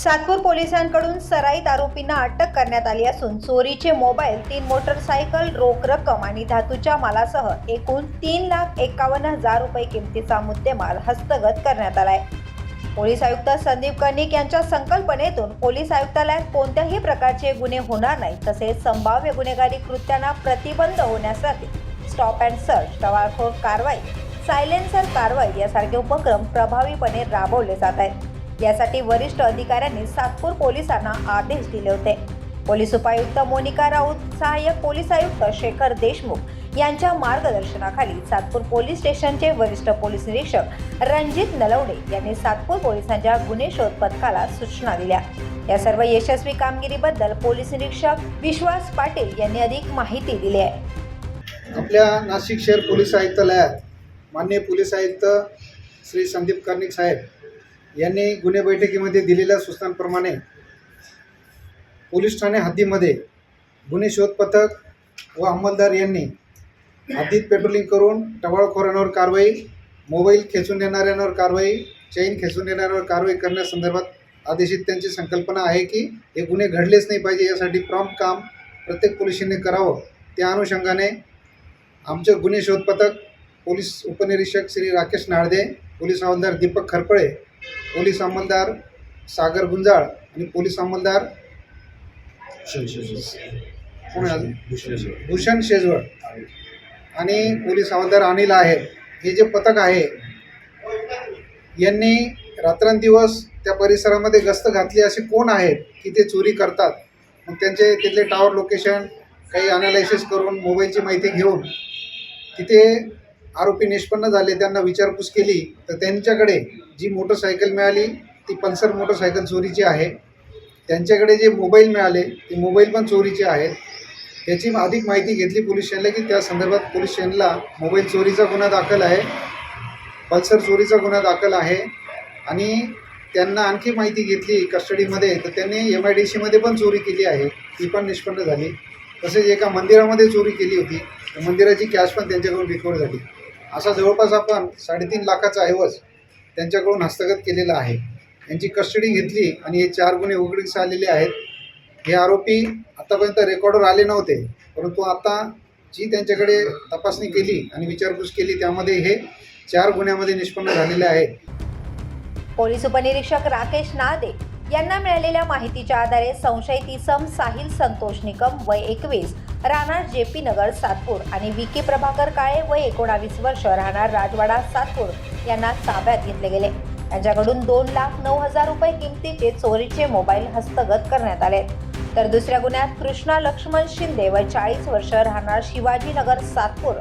सातपूर पोलिसांकडून सराईत आरोपींना अटक करण्यात आली असून चोरीचे मोबाईल तीन मोटरसायकल रोख रक्कम आणि धातूच्या मालासह एकूण तीन लाख एकावन्न हजार रुपये किमतीचा मुद्देमाल हस्तगत करण्यात आलाय. पोलीस आयुक्त संदीप कर्णिक यांच्या संकल्पनेतून पोलीस आयुक्तालयात कोणत्याही प्रकारचे गुन्हे होणार नाही तसेच संभाव्य गुन्हेगारी कृत्यांना प्रतिबंध होण्यासाठी स्टॉप अँड सर्च टवाळखोर कारवाई सायलेन्सर कारवाई यासारखे उपक्रम प्रभावीपणे राबवले जात आहेत. यासाठी वरिष्ठ अधिकाऱ्यांनी सातपूर पोलिसांना आदेश दिले होते. पोलीस उपायुक्त मोनिका राऊत सहाय्यक पोलीस आयुक्त शेखर देशमुख यांच्या मार्गदर्शनाखाली सातपूर पोलीस स्टेशनचे वरिष्ठ पोलीस निरीक्षक रणजित नलवडे यांनी सातपूर पोलिसांच्या गुन्हे शोध पथकाला सूचना दिल्या. या सर्व यशस्वी कामगिरीबद्दल पोलीस निरीक्षक विश्वास पाटील यांनी अधिक माहिती दिली आहे. आपल्या नाशिक शहर पोलीस आयुक्तालयात माननीय पोलीस आयुक्त श्री संदीप कर्णिक साहेब यांनी गुन्हे बैठकीमध्ये दिलेल्या सूचनांप्रमाणे पोलीस ठाणे हद्दीमध्ये गुन्हे शोध पथक व अंमलदार यांनी हद्दीत पेट्रोलिंग करून टवाळखोरांवर कारवाई मोबाईल खेचून नेणाऱ्यांवर कारवाई चैन खेचून नेणाऱ्यांवर कारवाई करण्यासंदर्भात आदेशित त्यांची संकल्पना आहे की हे गुन्हे घडलेच नाही पाहिजे. यासाठी प्रॉम्प्ट काम प्रत्येक पोलिसांनी करावं. त्या अनुषंगाने आमचं गुन्हे शोध पथक पोलीस उपनिरीक्षक श्री राकेश नाळदे पोलीस हवालदार दीपक खरपळे पोलीस अंमलदार सागर गुंजाळ आणि पोलीस अंमलदार? भूषण शेजवळ. आणि पोलीस हवालदार अनिल आहे. हे जे पथक आहे यांनी रात्रंदिवस त्या परिसरामध्ये गस्त घातली असे कोण आहेत की ते चोरी करतात? मग त्यांचे तिथले टावर लोकेशन काही अनालायसिस करून मोबाईलची माहिती घेऊन तिथे आरोपी निष्पन्न झाले त्यांना विचारपूस केली तर त्यांच्याकडे जी मोटरसायकल मिळाली ती पल्सर मोटरसायकल चोरीची आहे. त्यांच्याकडे जे मोबाईल मिळाले ते मोबाईल पण चोरीचे आहेत. त्याची अधिक माहिती घेतली पोलीस स्टेशनला की त्या संदर्भात पोलीस स्टेशनला मोबाईल चोरीचा गुन्हा दाखल आहे पल्सर चोरीचा गुन्हा दाखल आहे. आणि त्यांना आणखी माहिती घेतली कस्टडीमध्ये तर त्यांनी एम आय डी सीमध्ये पण चोरी केली आहे ती पण निष्पन्न झाली. तसेच एका मंदिरामध्ये चोरी केली होती मंदिराची कॅश पण त्यांच्याकडून रिकवर झाली. असा जवळपास आपण साडेतीन लाखाचा ऐवज त्यांच्याकडून हस्तगत केलेला आहे. यांची कस्टडी घेतली आणि हे चार गुन्हे उघडकीस आलेले आहेत. हे आरोपी आतापर्यंत रेकॉर्डवर आले नव्हते परंतु आता जी त्यांच्याकडे तपासणी केली आणि विचारपूस केली त्यामध्ये हे चार गुन्ह्यामध्ये निष्पन्न झालेले आहेत. पोलीस उपनिरीक्षक राकेश नादे यांना मिळालेल्या माहितीच्या आधारे संशयित इसम साहिल संतोष निकम वय एकवीस राहणार जे पी नगर सातपूर आणि विके प्रभाकर काळे वय एकोणावीस वर्ष राहणार राजवाडा सातपूर यांना ताब्यात घेतले गेले. यांच्याकडून दोन लाख नऊ हजार रुपये किमतीचे चोरीचे मोबाईल हस्तगत करण्यात आले. तर दुसऱ्या गुन्ह्यात कृष्णा लक्ष्मण शिंदे वय चाळीस वर्ष राहणार शिवाजीनगर सातपूर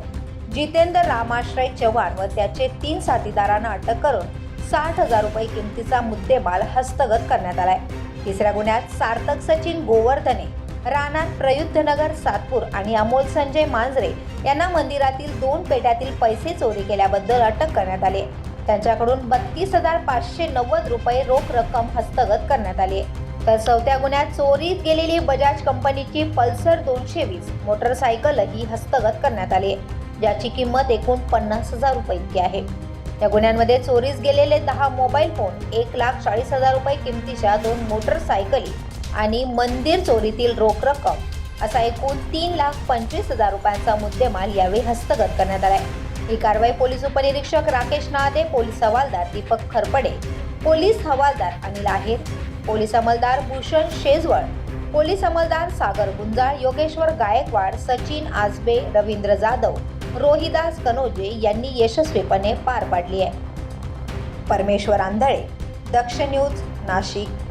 जितेंद्र रामाश्रय चव्हाण व त्याचे तीन साथीदारांना अटक करून साठ हजार रुपये किमतीचा मुद्देमाल हस्तगत करण्यात आलाय. तिसऱ्या गुन्ह्यात सार्थक सचिन गोवर्धने रानात प्रयुद्धनगर सातपूर आणि अमोल संजय मांजरे यांना मंदिरातील दोन पेट्यातील पैसे चोरी केल्याबद्दल अटक करण्यात आली. त्यांच्याकडून बत्तीस हजार पाचशे नव्वद रुपये रोख रक्कम हस्तगत करण्यात आली. तर चौथ्या गुन्ह्यात चोरीत गेलेली बजाज कंपनीची पल्सर दोनशे वीस मोटरसायकलही हस्तगत करण्यात आली. ज्याची किंमत एकूण पन्नास हजार रुपये इतकी आहे. या गुन्ह्यांमध्ये चोरीस गेलेले दहा मोबाईल फोन एक लाख चाळीस हजार रुपये किमतीच्या दोन मोटरसायकली आणि मंदिर चोरीतील रोख रक्कम असा एकूण तीन लाख पंचवीस हजार रुपयांचा मुद्देमाल यावेळी हस्तगत करण्यात आला आहे ही कारवाई पोलीस उपनिरीक्षक राकेश नादे पोलीस हवालदार दीपक खरपडे पोलीस हवालदार अनिल आहेर पोलीस अंमलदार भूषण शेजवळ पोलीस अंमलदार सागर गुंजाळ योगेश्वर गायकवाड सचिन आजबे रवींद्र जाधव रोहिदास कनोजे यांनी यशस्वीपणे पार पाडली आहे. परमेश्वर आंधळे दक्ष न्यूज नाशिक.